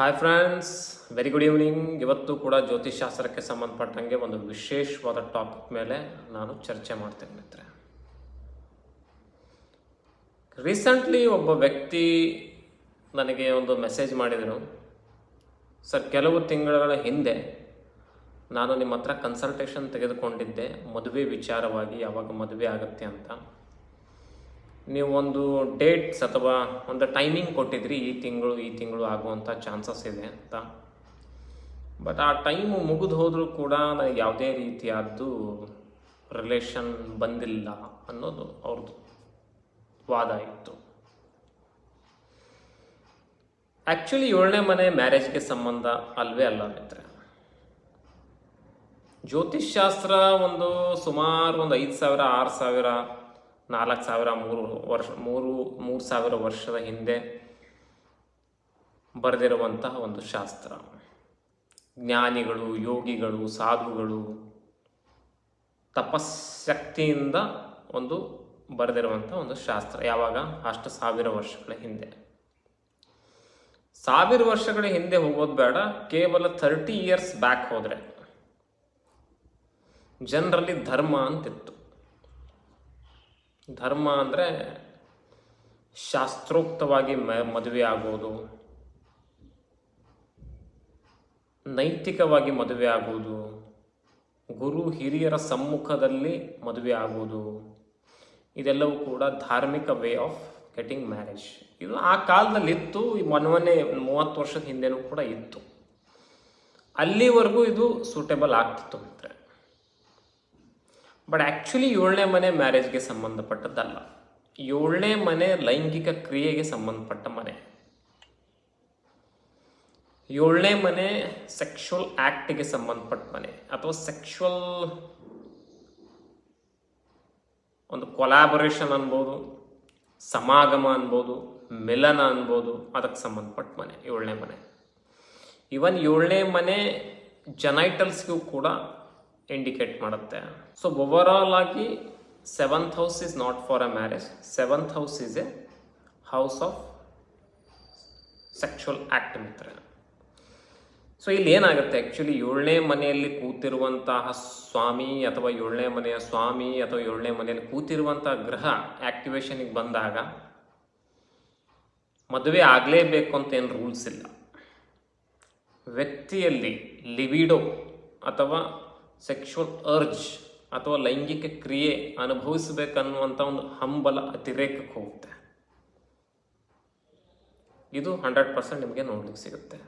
Hi friends very good evening ಇವತ್ತು ಕೂಡ ಜ್ಯೋತಿಷಾಸ್ತ್ರಕ್ಕೆ ಸಂಬಂಧಪಟ್ಟಂಗೆ ಒಂದು ವಿಶೇಷವಾದ ಟಾಪಿಕ್ ಮೇಲೆ ನಾನು ಚರ್ಚೆ ಮಾಡ್ತೇನೆ ಮಿತ್ರೆ ರೀಸೆಂಟ್ಲಿ ಒಬ್ಬ ವ್ಯಕ್ತಿ ನನಗೆ ಒಂದು ಮೆಸೇಜ್ ಮಾಡಿದರು. ಸರ್ ಕೆಲವು ತಿಂಗಳ ಹಿಂದೆ ನಾನು ನಿಮ್ಮ ಹತ್ರ ಕನ್ಸಲ್ಟೇಷನ್ ತೆಗೆದುಕೊಂಡಿದ್ದೆ. ಮದುವೆ ವಿಚಾರವಾಗಿ ಯಾವಾಗ ಮದುವೆ ಆಗುತ್ತೆ ಅಂತ. ನೀವು ಒಂದು ಡೇಟ್ಸ್ ಅಥವಾ ಒಂದು ಟೈಮಿಂಗ್ ಕೊಟ್ಟಿದ್ರಿ ಈ ತಿಂಗಳು ಈ ತಿಂಗಳು ಆಗುವಂಥ ಚಾನ್ಸಸ್ ಇದೆ ಅಂತ. ಬಟ್ ಆ ಟೈಮು ಮುಗಿದು ಹೋದರೂ ಕೂಡ ನನಗೆ ಯಾವುದೇ ರೀತಿಯಾದ್ದು ರಿಲೇಷನ್ ಬಂದಿಲ್ಲ ಅನ್ನೋದು ಅವ್ರದ್ದು ವಾದ ಇತ್ತು. ಆ್ಯಕ್ಚುಲಿ ಏಳನೇ ಮನೆ ಮ್ಯಾರೇಜ್ಗೆ ಸಂಬಂಧ ಅಲ್ವೇ ಅಲ್ಲ ಮಿತ್ರ ಜ್ಯೋತಿಷ್ಶಾಸ್ತ್ರ ಒಂದು ಸುಮಾರು ಒಂದು ಐದು ಸಾವಿರ, ಆರು ಸಾವಿರ ನಾಲ್ಕು ಸಾವಿರ ಮೂರು ವರ್ಷ, ಮೂರು ಮೂರು ಸಾವಿರ ವರ್ಷದ ಹಿಂದೆ ಬರೆದಿರುವಂತಹ ಒಂದು ಶಾಸ್ತ್ರ. ಜ್ಞಾನಿಗಳು, ಯೋಗಿಗಳು, ಸಾಧುಗಳು ತಪಶಕ್ತಿಯಿಂದ ಒಂದು ಬರೆದಿರುವಂಥ ಒಂದು ಶಾಸ್ತ್ರ. ಯಾವಾಗ? ಅಷ್ಟು ಸಾವಿರ ವರ್ಷಗಳ ಹಿಂದೆ. ಸಾವಿರ ವರ್ಷಗಳ ಹಿಂದೆ ಹೋಗೋದು ಬೇಡ, ಕೇವಲ ಥರ್ಟಿ ಇಯರ್ಸ್ ಬ್ಯಾಕ್ ಹೋದರೆ. ಜನರಲ್ಲಿ ಧರ್ಮ ಅಂತಿತ್ತು. ಧರ್ಮ ಅಂದರೆ ಶಾಸ್ತ್ರೋಕ್ತವಾಗಿ ಮ, ಮದುವೆ ಆಗೋದು. ನೈತಿಕವಾಗಿ ಮದುವೆ ಆಗುವುದು ಗುರು ಹಿರಿಯರ ಸಮ್ಮುಖದಲ್ಲಿ ಮದುವೆ ಆಗುವುದು ಇದೆಲ್ಲವೂ ಕೂಡ ಧಾರ್ಮಿಕ ವೇ ಆಫ್ ಗೆಟಿಂಗ್ ಮ್ಯಾರೇಜ್. ಇದು ಆ ಕಾಲದಲ್ಲಿ ಇತ್ತು, ಈ ಮೊನ್ನೆ ಮೂವತ್ತು ವರ್ಷದ ಹಿಂದೆನೂ ಕೂಡ ಇತ್ತು. ಅಲ್ಲಿವರೆಗೂ ಇದು ಸೂಟೇಬಲ್ ಆಗ್ತಿತ್ತು ಅಂದರೆ ಬಟ್ ಆ್ಯಕ್ಚುಲಿ ಏಳನೇ ಮನೆ ಮ್ಯಾರೇಜ್ಗೆ ಸಂಬಂಧಪಟ್ಟದ್ದಲ್ಲ ಏಳನೇ ಮನೆ ಲೈಂಗಿಕ ಕ್ರಿಯೆಗೆ ಸಂಬಂಧಪಟ್ಟ ಮನೆ ಏಳನೇ ಮನೆ ಸೆಕ್ಷುವಲ್ ಆ್ಯಕ್ಟ್ಗೆ ಸಂಬಂಧಪಟ್ಟ ಮನೆ ಅಥವಾ ಸೆಕ್ಷುವಲ್ ಒಂದು ಕೊಲಾಬರೇಷನ್ ಅನ್ಬೋದು, ಸಮಾಗಮ ಅನ್ಬೋದು, ಮಿಲನ ಅನ್ಬೋದು, ಅದಕ್ಕೆ ಸಂಬಂಧಪಟ್ಟ ಮನೆ ಏಳನೇ ಮನೆ ಇವನ್ ಏಳನೇ ಮನೆ ಜನೈಟಲ್ಸ್ಗೂ ಕೂಡ ಇಂಡಿಕೇಟ್ ಮಾಡುತ್ತೆ. ಸೊ ಓವರಾಲ್ ಆಗಿ seventh house is not for a marriage seventh house is a house of sexual act Mitra so ಇಲ್ಲಿ ಏನಾಗುತ್ತೆ? ಆ್ಯಕ್ಚುಲಿ ಏಳನೇ ಮನೆಯಲ್ಲಿ ಕೂತಿರುವಂತಹ ಸ್ವಾಮಿ ಅಥವಾ ಏಳನೇ ಮನೆಯ ಸ್ವಾಮಿ ಅಥವಾ ಏಳನೇ ಮನೆಯಲ್ಲಿ ಕೂತಿರುವಂತಹ ಗ್ರಹ ಆ್ಯಕ್ಟಿವೇಶನಿಗೆ ಬಂದಾಗ ಮದುವೆ ಆಗಲೇಬೇಕು ಅಂತ ಏನು ರೂಲ್ಸ್ ಇಲ್ಲ. ವ್ಯಕ್ತಿಯಲ್ಲಿ ಲಿವಿಡೋ ಅಥವಾ ಸೆಕ್ಷುವಲ್ ಅರ್ಜ್ ಅಥವಾ ಲೈಂಗಿಕ ಕ್ರಿಯೆ ಅನುಭವಿಸಬೇಕನ್ನುವಂಥ ಒಂದು ಹಂಬಲ ಅತಿರೇಕಕ್ಕೆ ಹೋಗುತ್ತೆ. ಇದು ಹಂಡ್ರೆಡ್ ಪರ್ಸೆಂಟ್ ನಿಮಗೆ ನೋಡ್ಲಿಕ್ಕೆ ಸಿಗುತ್ತೆ.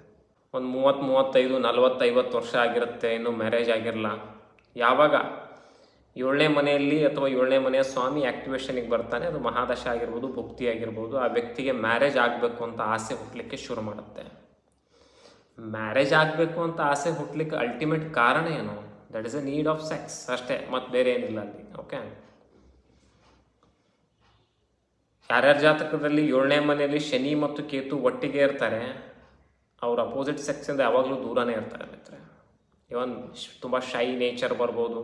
ಒಂದು ಮೂವತ್ತು, ಮೂವತ್ತೈದು, ನಲವತ್ತೈವತ್ತು ವರ್ಷ ಆಗಿರುತ್ತೆ, ಇನ್ನೂ ಮ್ಯಾರೇಜ್ ಆಗಿರಲ್ಲ. ಯಾವಾಗ? ಏಳನೇ ಮನೆಯಲ್ಲಿ ಅಥವಾ ಏಳನೇ ಮನೆಯ ಸ್ವಾಮಿ ಆ್ಯಕ್ಟಿವೇಶನಿಗೆ ಬರ್ತಾನೆ, ಅದು ಮಹಾದಶ ಆಗಿರ್ಬೋದು, ಭಕ್ತಿ ಆಗಿರ್ಬೋದು, ಆ ವ್ಯಕ್ತಿಗೆ ಮ್ಯಾರೇಜ್ ಆಗಬೇಕು ಅಂತ ಆಸೆ ಹುಟ್ಟಲಿಕ್ಕೆ ಶುರು ಮಾಡುತ್ತೆ. ಮ್ಯಾರೇಜ್ ಆಗಬೇಕು ಅಂತ ಆಸೆ ಹುಟ್ಟಲಿಕ್ಕೆ ಅಲ್ಟಿಮೇಟ್ ಕಾರಣ ಏನು? That is a need of sex ಅಷ್ಟೇ. ಮತ್ತು ಬೇರೆ ಏನಿಲ್ಲ ಅಲ್ಲಿ. ಓಕೆ ಯಾರ್ಯಾರ ಜಾತಕದಲ್ಲಿ ಏಳನೇ ಮನೆಯಲ್ಲಿ ಶನಿ ಮತ್ತು ಕೇತು ಒಟ್ಟಿಗೆ ಇರ್ತಾರೆ, ಅವ್ರ ಅಪೋಸಿಟ್ ಸೆಕ್ಸಿಂದ ಯಾವಾಗಲೂ ದೂರನೇ ಇರ್ತಾರೆ ಮಿತ್ರ ಇವನ್ ತುಂಬ ಶೈ ನೇಚರ್ ಬರ್ಬೋದು.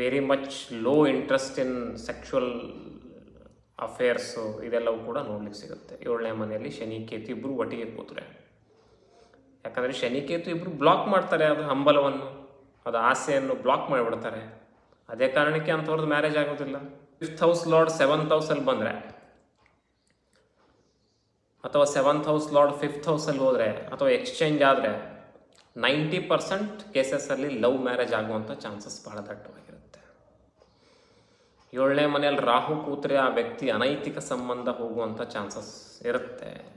Very much low interest in sexual affairs ಇದೆಲ್ಲವೂ ಕೂಡ ನೋಡ್ಲಿಕ್ಕೆ ಸಿಗುತ್ತೆ. ಏಳನೇ ಮನೆಯಲ್ಲಿ ಶನಿ, ಕೇತು ಇಬ್ಬರು ಒಟ್ಟಿಗೆ ಕೂತ್ರೆ. ಯಾಕಂದರೆ ಶನಿ, ಕೇತು ಇಬ್ಬರು ಬ್ಲಾಕ್ ಮಾಡ್ತಾರೆ ಅದು ಹಂಬಲವನ್ನು. ಅದು ಆಸೆಯನ್ನು ಬ್ಲಾಕ್ ಮಾಡಿಬಿಡ್ತಾರೆ. ಅದೇ ಕಾರಣಕ್ಕೆ ಅಂಥವ್ರದ್ದು ಮ್ಯಾರೇಜ್ ಆಗೋದಿಲ್ಲ. ಫಿಫ್ತ್ ಹೌಸ್ ಲಾರ್ಡ್ ಸೆವೆಂತ್ ಹೌಸಲ್ಲಿ ಬಂದರೆ, ಅಥವಾ ಸೆವೆಂತ್ ಹೌಸ್ ಲಾರ್ಡ್ ಫಿಫ್ತ್ ಹೌಸಲ್ಲಿ ಹೋದರೆ, ಅಥವಾ ಎಕ್ಸ್ಚೇಂಜ್ ಆದರೆ ನೈಂಟಿ ಪರ್ಸೆಂಟ್ ಕೇಸಸ್ಸಲ್ಲಿ ಲವ್ ಮ್ಯಾರೇಜ್ ಆಗುವಂಥ ಚಾನ್ಸಸ್ ಭಾಳ ದಟ್ಟವಾಗಿರುತ್ತೆ. ಏಳನೇ ಮನೆಯಲ್ಲಿ ರಾಹು ಕೂತ್ರೆ ಆ ವ್ಯಕ್ತಿ ಅನೈತಿಕ ಸಂಬಂಧ ಹೋಗುವಂಥ ಚಾನ್ಸಸ್ ಇರುತ್ತೆ.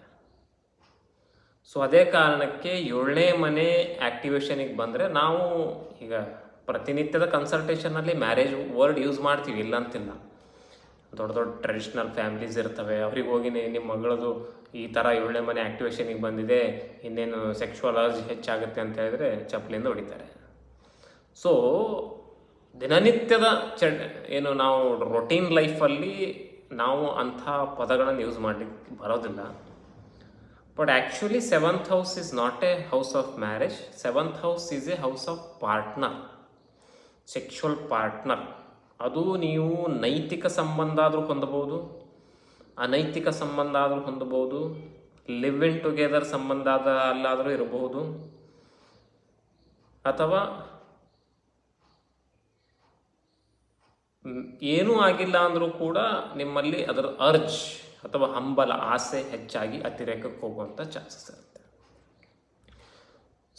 ಸೊ ಅದೇ ಕಾರಣಕ್ಕೆ ಏಳನೇ ಮನೆ ಆ್ಯಕ್ಟಿವೇಶನಿಗೆ ಬಂದರೆ ನಾವು ಈಗ ಪ್ರತಿನಿತ್ಯದ ಕನ್ಸಲ್ಟೇಷನಲ್ಲಿ ಮ್ಯಾರೇಜ್ ವರ್ಡ್ ಯೂಸ್ ಮಾಡ್ತೀವಿ ಇಲ್ಲ ಅಂತಿಲ್ಲ ದೊಡ್ಡ ದೊಡ್ಡ ಟ್ರೆಡಿಷ್ನಲ್ ಫ್ಯಾಮಿಲೀಸ್ ಇರ್ತವೆ. ಅವ್ರಿಗೆ ಹೋಗಿ ನಿಮ್ಮ ಮಗಳದು ಈ ಥರ ಏಳನೇ ಮನೆ ಆ್ಯಕ್ಟಿವೇಶನಿಗೆ ಬಂದಿದೆ, ಇನ್ನೇನು ಅಲರ್ಜಿ ಹೆಚ್ಚಾಗುತ್ತೆ ಅಂತ ಹೇಳಿದರೆ ಚಪ್ಪಲಿಂದ ಹೊಡಿತಾರೆ. ಸೊ ದಿನನಿತ್ಯದ ಚ ಏನು ನಾವು ರೊಟೀನ್ ಲೈಫಲ್ಲಿ ನಾವು ಅಂಥ ಪದಗಳನ್ನು ಯೂಸ್ ಮಾಡಲಿಕ್ಕೆ ಬರೋದಿಲ್ಲ. But actually seventh house is not a house of marriage seventh house is a house of partner sexual partner ಅದು ನೀವು ನೈತಿಕ ಸಂಬಂಧ ಆದರೂ ಹೊಂದಬಹುದು, ಅನೈತಿಕ ಸಂಬಂಧ ಆದರೂ ಹೊಂದಬಹುದು ಲಿವ್ ಇನ್ ಟುಗೆದರ್ ಸಂಬಂಧ ಅಲ್ಲಾದರೂ ಇರಬಹುದು. ಅಥವಾ ಏನೂ ಆಗಿಲ್ಲ ಅಂದರೂ ಕೂಡ ನಿಮ್ಮಲ್ಲಿ ಅದರ ಅರ್ಜ್ ಅಥವಾ ಹಂಬಲ, ಆಸೆ ಹೆಚ್ಚಾಗಿ ಅತಿರೇಕಕ್ಕೆ ಹೋಗುವಂಥ ಚಾನ್ಸಸ್ ಇರುತ್ತೆ.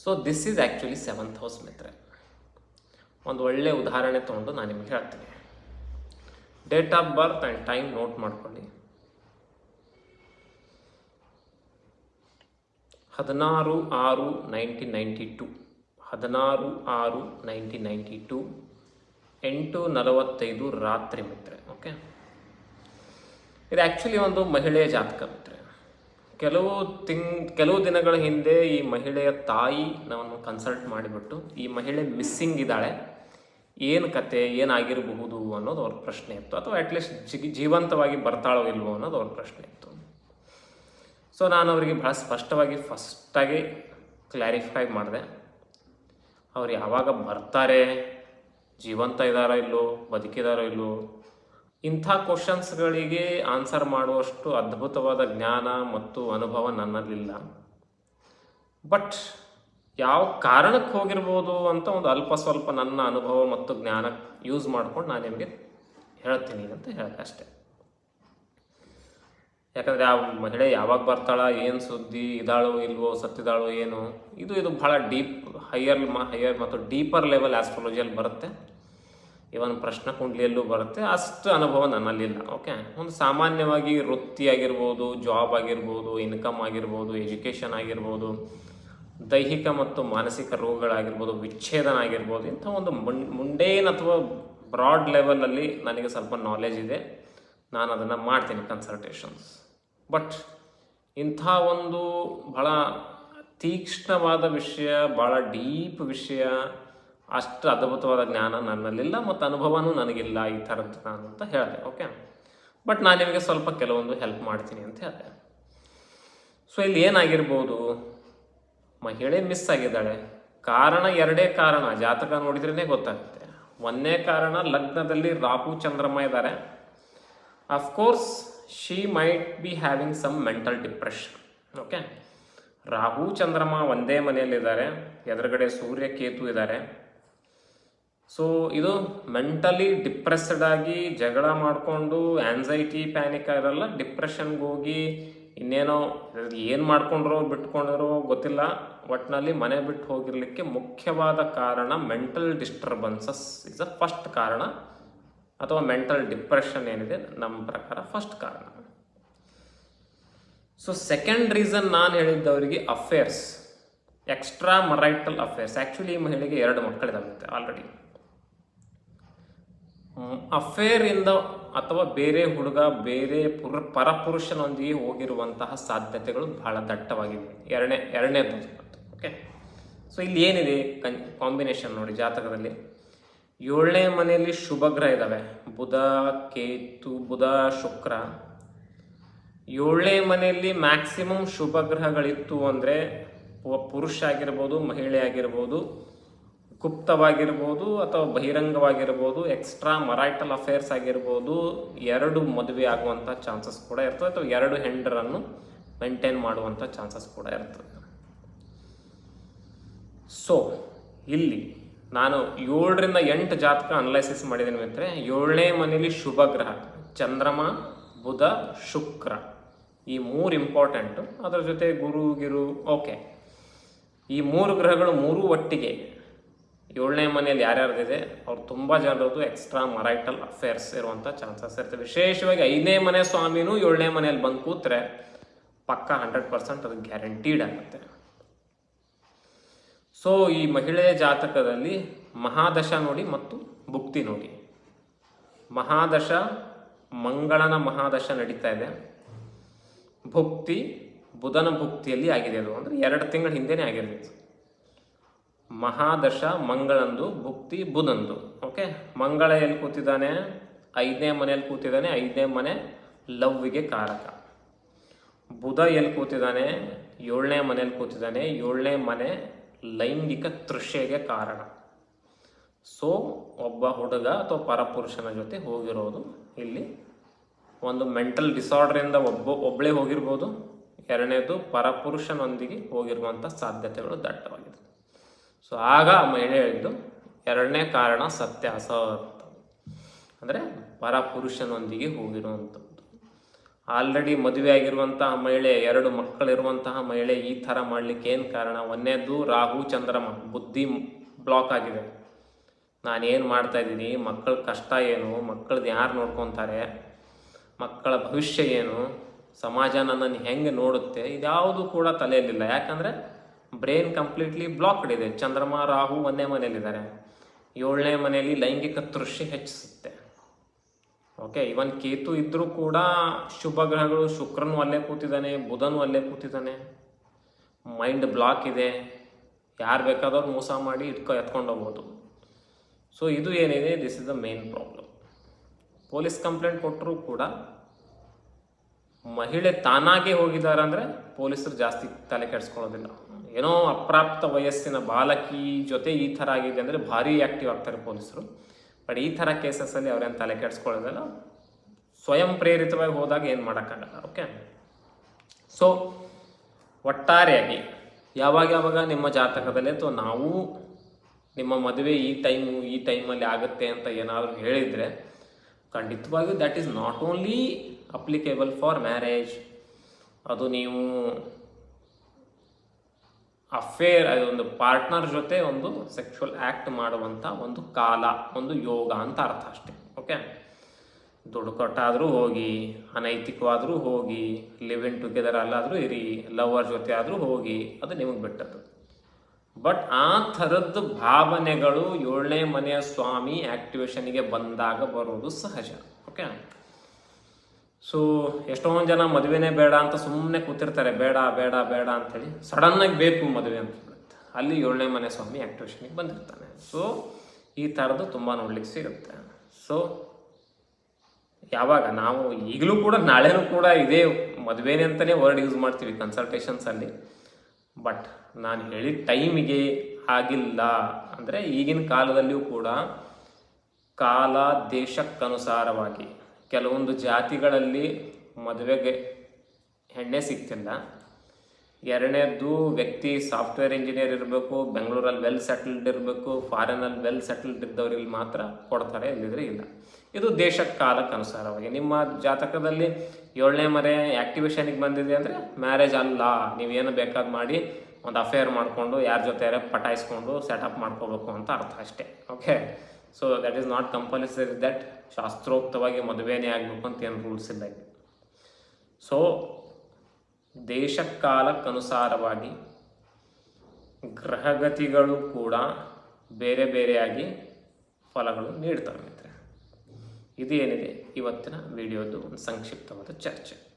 So this is actually seventh house ಮಿತ್ರೆ ಒಂದು ಒಳ್ಳೆಯ ಉದಾಹರಣೆ ತೊಗೊಂಡು ನಾನು ನಿಮಗೆ ಹೇಳ್ತೀನಿ. Date of birth and time note ಮಾಡ್ಕೊಳ್ಳಿ. ಹದಿನಾರು ಆರು ನೈನ್ಟೀನ್ ನೈಂಟಿ ಟು ಹದಿನಾರು ಆರು ನೈನ್ಟೀನ್ ನೈಂಟಿ ಟು ಎಂಟು ನಲವತ್ತೈದು ರಾತ್ರಿ ಮಿತ್ರೆ ಓಕೆ ಇದು ಆ್ಯಕ್ಚುಲಿ ಒಂದು ಮಹಿಳೆಯ ಜಾತಕ ಮಿತ್ರೆ ಕೆಲವು ತಿಂಗ್ ಕೆಲವು ದಿನಗಳ ಹಿಂದೆ ಈ ಮಹಿಳೆಯ ತಾಯಿ ನಾವನ್ನು ಕನ್ಸಲ್ಟ್ ಮಾಡಿಬಿಟ್ಟು, ಈ ಮಹಿಳೆ ಮಿಸ್ಸಿಂಗ್ ಇದ್ದಾಳೆ, ಏನು ಕತೆ ಏನಾಗಿರಬಹುದು ಅನ್ನೋದು ಅವ್ರ ಪ್ರಶ್ನೆ ಇತ್ತು. ಅಥವಾ ಅಟ್ಲೀಸ್ಟ್ ಜಿ, ಜೀವಂತವಾಗಿ ಬರ್ತಾಳೋ ಇಲ್ವೋ ಅನ್ನೋದು ಅವ್ರ ಪ್ರಶ್ನೆ ಇತ್ತು. ಸೊ ನಾನು ಅವರಿಗೆ ಭಾಳ ಸ್ಪಷ್ಟವಾಗಿ ಫಸ್ಟಾಗಿ ಕ್ಲಾರಿಫೈ ಮಾಡಿದೆ. ಅವ್ರು ಯಾವಾಗ ಬರ್ತಾರೆ? ಜೀವಂತ ಇದ್ದಾರೋ ಇಲ್ಲೋ? ಬದುಕಿದಾರೋ ಇಲ್ಲೋ? ಇಂಥ ಕ್ವಶನ್ಸ್ಗಳಿಗೆ ಆನ್ಸರ್ ಮಾಡುವಷ್ಟು ಅದ್ಭುತವಾದ ಜ್ಞಾನ ಮತ್ತು ಅನುಭವ ನನ್ನಲ್ಲಿಲ್ಲ. ಬಟ್ ಯಾವ ಕಾರಣಕ್ಕೆ ಹೋಗಿರ್ಬೋದು ಅಂತ ಒಂದು ಅಲ್ಪ ಸ್ವಲ್ಪ ನನ್ನ ಅನುಭವ ಮತ್ತು ಜ್ಞಾನ ಯೂಸ್ ಮಾಡ್ಕೊಂಡು ನಾನು ನಿಮಗೆ ಹೇಳ್ತೀನಿ ಅಂತ ಹೇಳಕ್ಕೆ ಅಷ್ಟೇ. ಯಾಕಂದರೆ ಆ ಮಹಿಳೆ ಯಾವಾಗ ಬರ್ತಾಳ, ಏನು ಸುದ್ದಿ, ಇದಾಳೋ ಇಲ್ವೋ, ಸತ್ತಿದಾಳೋ ಏನು, ಇದು ಇದು ಭಾಳ ಡೀಪ್ ಹೈಯರ್ ಮ ಹೈಯರ್ ಮತ್ತು ಡೀಪರ್ ಲೆವೆಲ್ ಆಸ್ಟ್ರಾಲಜಿಯಲ್ಲಿ ಬರುತ್ತೆ. ಇವನ್ ಪ್ರಶ್ನ ಕುಂಡ್ಲಿಯಲ್ಲೂ ಬರುತ್ತೆ. ಅಷ್ಟು ಅನುಭವ ನನ್ನಲ್ಲಿಲ್ಲ. ಓಕೆ ಒಂದು ಸಾಮಾನ್ಯವಾಗಿ ವೃತ್ತಿ ಆಗಿರ್ಬೋದು ಜಾಬ್ ಆಗಿರ್ಬೋದು ಇನ್ಕಮ್ ಆಗಿರ್ಬೋದು ಎಜುಕೇಷನ್ ಆಗಿರ್ಬೋದು, ದೈಹಿಕ ಮತ್ತು ಮಾನಸಿಕ ರೋಗಗಳಾಗಿರ್ಬೋದು, ವಿಚ್ಛೇದನ ಆಗಿರ್ಬೋದು, ಇಂಥ ಒಂದು ಮುಂಡೇನ್ ಅಥವಾ ಬ್ರಾಡ್ ಲೆವೆಲಲ್ಲಿ ನನಗೆ ಸ್ವಲ್ಪ ನಾಲೆಜ್ ಇದೆ. ನಾನು ಅದನ್ನು ಮಾಡ್ತೀನಿ ಕನ್ಸಲ್ಟೇಷನ್ಸ್ ಬಟ್ ಇಂಥ ಒಂದು ಭಾಳ ತೀಕ್ಷ್ಣವಾದ ವಿಷಯ ಭಾಳ ಡೀಪ್ ವಿಷಯ ಅಷ್ಟು ಅದ್ಭುತವಾದ ಜ್ಞಾನ ನನ್ನಲ್ಲಿಲ್ಲ ಮತ್ತು ಅನುಭವನೂ ನನಗಿಲ್ಲ ಈ ಥರದ್ದು ನಾನು ಅಂತ ಹೇಳಿದೆ ಓಕೆ ಬಟ್ ನಾನು ನಿಮಗೆ ಸ್ವಲ್ಪ ಕೆಲವೊಂದು ಹೆಲ್ಪ್ ಮಾಡ್ತೀನಿ ಅಂತ ಹೇಳಿದೆ. ಸೊ ಇಲ್ಲಿ ಏನಾಗಿರ್ಬೋದು? ಮಹಿಳೆ ಮಿಸ್ ಆಗಿದ್ದಾಳೆ. ಕಾರಣ ಎರಡೇ ಕಾರಣ, ಜಾತಕ ನೋಡಿದ್ರೇ ಗೊತ್ತಾಗುತ್ತೆ. ಒಂದೇ ಕಾರಣ, ಲಗ್ನದಲ್ಲಿ ರಾಹು ಚಂದ್ರಮ್ಮ ಇದ್ದಾರೆ. Of course she might be having some mental depression okay Rahu Chandramma ಒಂದೇ ಮನೆಯಲ್ಲಿದ್ದಾರೆ. ಎದುರುಗಡೆ ಸೂರ್ಯ ಕೇತು ಇದ್ದಾರೆ. ಸೊ ಇದು ಮೆಂಟಲಿ ಡಿಪ್ರೆಸ್ಡ್ ಆಗಿ ಜಗಳ ಮಾಡಿಕೊಂಡು ಆ್ಯನ್ಸೈಟಿ ಪ್ಯಾನಿಕ್ ಆಗಿರಲ್ಲ ಡಿಪ್ರೆಷನ್ಗೆ ಹೋಗಿ ಇನ್ನೇನೋ ಏನು ಮಾಡ್ಕೊಂಡ್ರೋ, ಬಿಟ್ಕೊಂಡ್ರೋ ಗೊತ್ತಿಲ್ಲ. ಒಟ್ಟಿನಲ್ಲಿ ಮನೆ ಬಿಟ್ಟು ಹೋಗಿರ್ಲಿಕ್ಕೆ ಮುಖ್ಯವಾದ ಕಾರಣ mental disturbances is a first ಕಾರಣ. ಅಥವಾ ಮೆಂಟಲ್ ಡಿಪ್ರೆಷನ್ ಏನಿದೆ, ನಮ್ಮ ಪ್ರಕಾರ ಫಸ್ಟ್ ಕಾರಣ. ಸೊ ಸೆಕೆಂಡ್ ರೀಸನ್ ನಾನು ಹೇಳಿದ್ದವರಿಗೆ affairs extra marital affairs actually ಈ ಮಹಿಳೆಗೆ ಎರಡು ಮಕ್ಕಳಿದಾಗುತ್ತೆ ಆಲ್ರೆಡಿ. ಅಫೇರಿಂದ ಅಥವಾ ಬೇರೆ ಹುಡುಗ, ಬೇರೆ ಪುರ, ಪರಪುರುಷನೊಂದಿಗೆ ಹೋಗಿರುವಂತಹ ಸಾಧ್ಯತೆಗಳು ಬಹಳ ದಟ್ಟವಾಗಿವೆ. ಎರಡನೇ, ಎರಡನೇದು ಓಕೆ ಸೊ ಇಲ್ಲಿ ಏನಿದೆ? ಕನ್ ಕಾಂಬಿನೇಷನ್ ನೋಡಿ ಜಾತಕದಲ್ಲಿ. ಏಳನೇ ಮನೆಯಲ್ಲಿ ಶುಭಗ್ರಹ ಇದ್ದಾವೆ ಬುಧ, ಕೇತು, ಬುಧ, ಶುಕ್ರ. ಏಳನೇ ಮನೆಯಲ್ಲಿ ಮ್ಯಾಕ್ಸಿಮಮ್ ಶುಭಗ್ರಹಗಳಿತ್ತು ಅಂದರೆ ಪುರುಷ ಆಗಿರ್ಬೋದು, ಮಹಿಳೆ ಆಗಿರ್ಬೋದು ಗುಪ್ತವಾಗಿರ್ಬೋದು ಅಥವಾ ಬಹಿರಂಗವಾಗಿರ್ಬೋದು ಎಕ್ಸ್ಟ್ರಾ ಮರಾಟಲ್ ಅಫೇರ್ಸ್ ಆಗಿರ್ಬೋದು, ಎರಡು ಮದುವೆ ಆಗುವಂಥ ಚಾನ್ಸಸ್ ಕೂಡ ಇರ್ತದೆ ಅಥವಾ ಎರಡು ಹೆಂಡರನ್ನು ಮೇಂಟೈನ್ ಮಾಡುವಂಥ ಚಾನ್ಸಸ್ ಕೂಡ ಇರ್ತದೆ. ಸೊ ಇಲ್ಲಿ ನಾನು ಏಳರಿಂದ ಎಂಟು ಜಾತಕ ಅನಲೈಸಿಸ್ ಮಾಡಿದ್ದೀನಿ ಮಿತ್ರೆ ಏಳನೇ ಮನೇಲಿ ಶುಭ ಗ್ರಹ, ಚಂದ್ರಮ, ಬುಧ, ಶುಕ್ರ. ಈ ಮೂರು ಇಂಪಾರ್ಟೆಂಟು ಅದರ ಜೊತೆ ಗುರು, ಗಿರು ಓಕೆ ಈ ಮೂರು ಗ್ರಹಗಳು ಮೂರು ಒಟ್ಟಿಗೆ ಏಳನೇ ಮನೆಯಲ್ಲಿ ಯಾರ್ಯಾರ್ದಿದೆ, ಅವ್ರು ತುಂಬ ಜನರದ್ದು ಎಕ್ಸ್ಟ್ರಾ ಮರೈಟಲ್ ಅಫೇರ್ಸ್ ಇರುವಂಥ ಚಾನ್ಸಸ್ ಇರ್ತವೆ. ವಿಶೇಷವಾಗಿ ಐದನೇ ಮನೆ ಸ್ವಾಮಿನೂ ಏಳನೇ ಮನೆಯಲ್ಲಿ ಬಂದು ಕೂತ್ರೆ ಪಕ್ಕ ಹಂಡ್ರೆಡ್ ಪರ್ಸೆಂಟ್ ಅದು ಗ್ಯಾರಂಟೀಡ್ ಆಗುತ್ತೆ. ಸೊ ಈ ಮಹಿಳೆಯ ಜಾತಕದಲ್ಲಿ ಮಹಾದಶ ನೋಡಿ ಮತ್ತು ಭುಕ್ತಿ ನೋಡಿ. ಮಹಾದಶ, ಮಂಗಳನ ಮಹಾದಶ ನಡೀತಾ ಇದೆ. ಭುಕ್ತಿ, ಬುಧನ ಭುಕ್ತಿಯಲ್ಲಿ ಆಗಿದೆ ಅದು. ಅಂದರೆ ಎರಡು ತಿಂಗಳ ಹಿಂದೆನೇ ಆಗಿರಬೇಕು. ಮಹಾದಶ ಮಂಗಳಂದು, ಭುಕ್ತಿ ಬುಧಂದು ಓಕೆ ಮಂಗಳ ಎಲ್ಲಿ ಕೂತಿದ್ದಾನೆ? ಐದನೇ ಮನೆಯಲ್ಲಿ ಕೂತಿದ್ದಾನೆ. ಐದನೇ ಮನೆ ಲವ್ವಿಗೆ ಕಾರಕ. ಬುಧ ಎಲ್ಲಿ ಕೂತಿದ್ದಾನೆ? ಏಳನೇ ಮನೆಯಲ್ಲಿ ಕೂತಿದ್ದಾನೆ. ಏಳನೇ ಮನೆ ಲೈಂಗಿಕ ತೃಷೆಗೆ ಕಾರಣ. ಸೊ ಒಬ್ಬ ಹುಡುಗ ಅಥವಾ ಪರಪುರುಷನ ಜೊತೆ ಹೋಗಿರೋದು. ಇಲ್ಲಿ ಒಂದು ಮೆಂಟಲ್ ಡಿಸಾರ್ಡ್ರಿಂದ ಒಬ್ಬ ಒಬ್ಬಳೇ ಹೋಗಿರ್ಬೋದು. ಎರಡನೇದು ಪರಪುರುಷನೊಂದಿಗೆ ಹೋಗಿರುವಂಥ ಸಾಧ್ಯತೆಗಳು ದಟ್ಟವಾಗಿದೆ. ಸೊ ಆಗ ಆ ಮಹಿಳೆ ಹೇಳಿದ್ದು, ಎರಡನೇ ಕಾರಣ ಸತ್ಯ ಅಸತ್ ಅಂದರೆ ಪರ ಪುರುಷನೊಂದಿಗೆ ಹೋಗಿರುವಂಥದ್ದು. ಆಲ್ರೆಡಿ ಮದುವೆ ಆಗಿರುವಂತಹ ಮಹಿಳೆ, ಎರಡು ಮಕ್ಕಳಿರುವಂತಹ ಮಹಿಳೆ ಈ ಥರ ಮಾಡಲಿಕ್ಕೆ ಏನು ಕಾರಣ? ಒಂದನೇದು ರಾಹು ಚಂದ್ರಮ ಬುದ್ಧಿ ಬ್ಲಾಕ್ ಆಗಿದೆ. ನಾನೇನು ಮಾಡ್ತಾ ಇದ್ದೀನಿ? ಮಕ್ಕಳ ಕಷ್ಟ ಏನು? ಮಕ್ಕಳದ್ದು ಯಾರು ನೋಡ್ಕೊತಾರೆ? ಮಕ್ಕಳ ಭವಿಷ್ಯ ಏನು? ಸಮಾಜ ನನ್ನನ್ನು ಹೆಂಗೆ ನೋಡುತ್ತೆ? ಇದ್ಯಾವುದು ಕೂಡ ತಲೆಯಲ್ಲಿಲ್ಲ. ಯಾಕಂದರೆ ಬ್ರೈನ್ ಕಂಪ್ಲೀಟ್ಲಿ ಬ್ಲಾಕ್ಡ್ ಇದೆ. ಚಂದ್ರಮ, ರಾಹು ಒಂದೇ ಮನೆಯಲ್ಲಿದ್ದಾರೆ. ಏಳನೇ ಮನೆಯಲ್ಲಿ ಲೈಂಗಿಕ ತೃಷಿ ಹೆಚ್ಚಿಸುತ್ತೆ. ಓಕೆ ಇವನ್ ಕೇತು ಇದ್ದರೂ ಕೂಡ ಶುಭ ಗ್ರಹಗಳು ಶುಕ್ರನು ಅಲ್ಲೇ ಕೂತಿದ್ದಾನೆ, ಬುಧನು ಅಲ್ಲೇ ಕೂತಿದ್ದಾನೆ. ಮೈಂಡ್ ಬ್ಲಾಕ್ ಇದೆ. ಯಾರು ಬೇಕಾದವ್ರು ಮೋಸ ಮಾಡಿ ಇಟ್ಕೊ, ಎತ್ಕೊಂಡು ಹೋಗ್ಬೋದು. ಸೊ ಇದು ಏನಿದೆ? This is the main problem police complaint ಕೊಟ್ಟರೂ ಕೂಡ ಮಹಿಳೆ ತಾನಾಗೆ ಹೋಗಿದ್ದಾರೆ ಅಂದರೆ ಪೊಲೀಸರು ಜಾಸ್ತಿ ತಲೆ ಕೆಡಿಸ್ಕೊಳ್ಳೋದಿಲ್ಲ. ಏನೋ ಅಪ್ರಾಪ್ತ ವಯಸ್ಸಿನ ಬಾಲಕಿ ಜೊತೆ ಈ ಥರ ಆಗಿದೆ ಅಂದರೆ ಭಾರಿ ಆ್ಯಕ್ಟಿವ್ ಆಗ್ತಾರೆ ಪೊಲೀಸರು. ಬಟ್ ಈ ಥರ ಕೇಸಸ್ಸಲ್ಲಿ ಅವ್ರೇನು ತಲೆ ಕೆಡಿಸ್ಕೊಳ್ಳೋದಲ್ಲ. ಸ್ವಯಂ ಪ್ರೇರಿತವಾಗಿ ಹೋದಾಗ ಏನು ಮಾಡೋಕ್ಕಾಗಲ್ಲ ಓಕೆ ಸೊ ಒಟ್ಟಾರೆಯಾಗಿ ಯಾವಾಗ ಯಾವಾಗ ನಿಮ್ಮ ಜಾತಕದಲ್ಲಿ ಅಥವಾ ನಾವು ನಿಮ್ಮ ಮದುವೆ ಈ ಟೈಮು ಈ ಟೈಮಲ್ಲಿ ಆಗುತ್ತೆ ಅಂತ ಏನಾದರೂ ಹೇಳಿದರೆ, ಖಂಡಿತವಾಗಿಯೂ that is not only applicable for marriage ಅದು ನೀವು ಅಫೇರ್ ಒಂದು ಪಾರ್ಟ್ನರ್ ಜೊತೆ ಒಂದು ಸೆಕ್ಷುವಲ್ ಆ್ಯಕ್ಟ್ ಮಾಡುವಂಥ ಒಂದು ಕಾಲ, ಒಂದು ಯೋಗ ಅಂತ ಅರ್ಥ ಅಷ್ಟೇ ಓಕೆ ದುಡ್ಡು ಕೊಟ್ಟಾದರೂ ಹೋಗಿ, ಅನೈತಿಕವಾದರೂ ಹೋಗಿ ಲಿವ್ ಇನ್ ಟುಗೆದರ್ ಅಲ್ಲಾದರೂ ಇರಿ ಲವರ್ ಜೊತೆ ಆದರೂ ಹೋಗಿ, ಅದು ನಿಮಗೆ ಬಿಟ್ಟದ್ದು. ಬಟ್ ಆ ಥರದ್ದು ಭಾವನೆಗಳು ಏಳನೇ ಮನೆಯ ಸ್ವಾಮಿ ಆಕ್ಟಿವೇಶನ್ಗೆ ಬಂದಾಗ ಬರೋದು ಸಹಜ ಓಕೆ ಸೊ ಎಷ್ಟೊಂದು ಜನ ಮದುವೆನೇ ಬೇಡ ಅಂತ ಸುಮ್ಮನೆ ಕೂತಿರ್ತಾರೆ, ಬೇಡ ಬೇಡ ಬೇಡ ಅಂತೇಳಿ ಸಡನ್ನಾಗಿ ಬೇಕು ಮದುವೆ ಅಂತ ಅಲ್ಲಿ ಏಳನೇ ಮನೆ ಸ್ವಾಮಿ ಆಕ್ಟಿವೇಶನ್ಗೆ ಬಂದಿರ್ತಾನೆ. ಸೊ ಈ ಥರದ್ದು ತುಂಬ ನೋಡ್ಲಿಕ್ಕೆ ಸಿಗುತ್ತೆ. ಸೊ ಯಾವಾಗ ನಾವು ಈಗಲೂ ಕೂಡ ನಾಳೆನೂ ಕೂಡ ಇದೇ ಮದುವೆನೇ ಅಂತಲೇ ವರ್ಡ್ ಯೂಸ್ ಮಾಡ್ತೀವಿ ಕನ್ಸಲ್ಟೇಷನ್ಸಲ್ಲಿ ಬಟ್ ನಾನು ಹೇಳಿದ ಟೈಮಿಗೆ ಆಗಿಲ್ಲ. ಅಂದರೆ ಈಗಿನ ಕಾಲದಲ್ಲಿಯೂ ಕೂಡ ಕಾಲ ದೇಶಕ್ಕನುಸಾರವಾಗಿ ಕೆಲವೊಂದು ಜಾತಿಗಳಲ್ಲಿ ಮದುವೆಗೆ ಹೆಣ್ಣೆ ಸಿಗ್ತಿಲ್ಲ ಎರಡನೇದ್ದು ವ್ಯಕ್ತಿ ಸಾಫ್ಟ್ವೇರ್ ಇಂಜಿನಿಯರ್ ಇರಬೇಕು, ಬೆಂಗಳೂರಲ್ಲಿ ವೆಲ್ ಸೆಟಲ್ಡ್ ಇರಬೇಕು, ಫಾರಿನಲ್ಲಿ ವೆಲ್ ಸೆಟಲ್ಡ್ ಇದ್ದವರಿಗೆ ಮಾತ್ರ ಕೊಡ್ತಾರೆ ಇಲ್ಲದಿದ್ರೆ ಇಲ್ಲ. ಇದು ದೇಶಕ್ಕೆ ಕಾಲಕ್ಕೆ ಅನುಸಾರವಾಗಿ. ನಿಮ್ಮ ಜಾತಕದಲ್ಲಿ ಏಳನೇ ಮರೆ ಆ್ಯಕ್ಟಿವೇಶನಿಗೆ ಬಂದಿದೆ ಅಂದರೆ ಮ್ಯಾರೇಜ್ ಅಲ್ಲ. ನೀವೇನು ಬೇಕಾದ ಮಾಡಿ ಒಂದು ಅಫೇರ್ ಮಾಡಿಕೊಂಡು, ಯಾರ ಜೊತೆ ಪಟಾಯಿಸ್ಕೊಂಡು ಸೆಟಪ್ ಮಾಡ್ಕೋಬೇಕು ಅಂತ ಅರ್ಥ ಅಷ್ಟೇ. Okay so that is not compulsory that ಶಾಸ್ತ್ರೋಕ್ತವಾಗಿ ಮದುವೆನೇ ಆಗಬೇಕು ಅಂತ ಏನು ರೂಲ್ಸ್ ಇಲ್ಲ ಇಲ್ಲಿ. ಸೊ ದೇಶಕಾಲಕ್ಕನುಸಾರವಾಗಿ ಗ್ರಹಗತಿಗಳು ಕೂಡ ಬೇರೆ ಬೇರೆಯಾಗಿ ಫಲಗಳು ನೀಡ್ತವೆ ಮಿತ್ರ ಇದು ಏನಿದೆ ಇವತ್ತಿನ ವಿಡಿಯೋದು ಒಂದು ಸಂಕ್ಷಿಪ್ತವಾದ ಚರ್ಚೆ.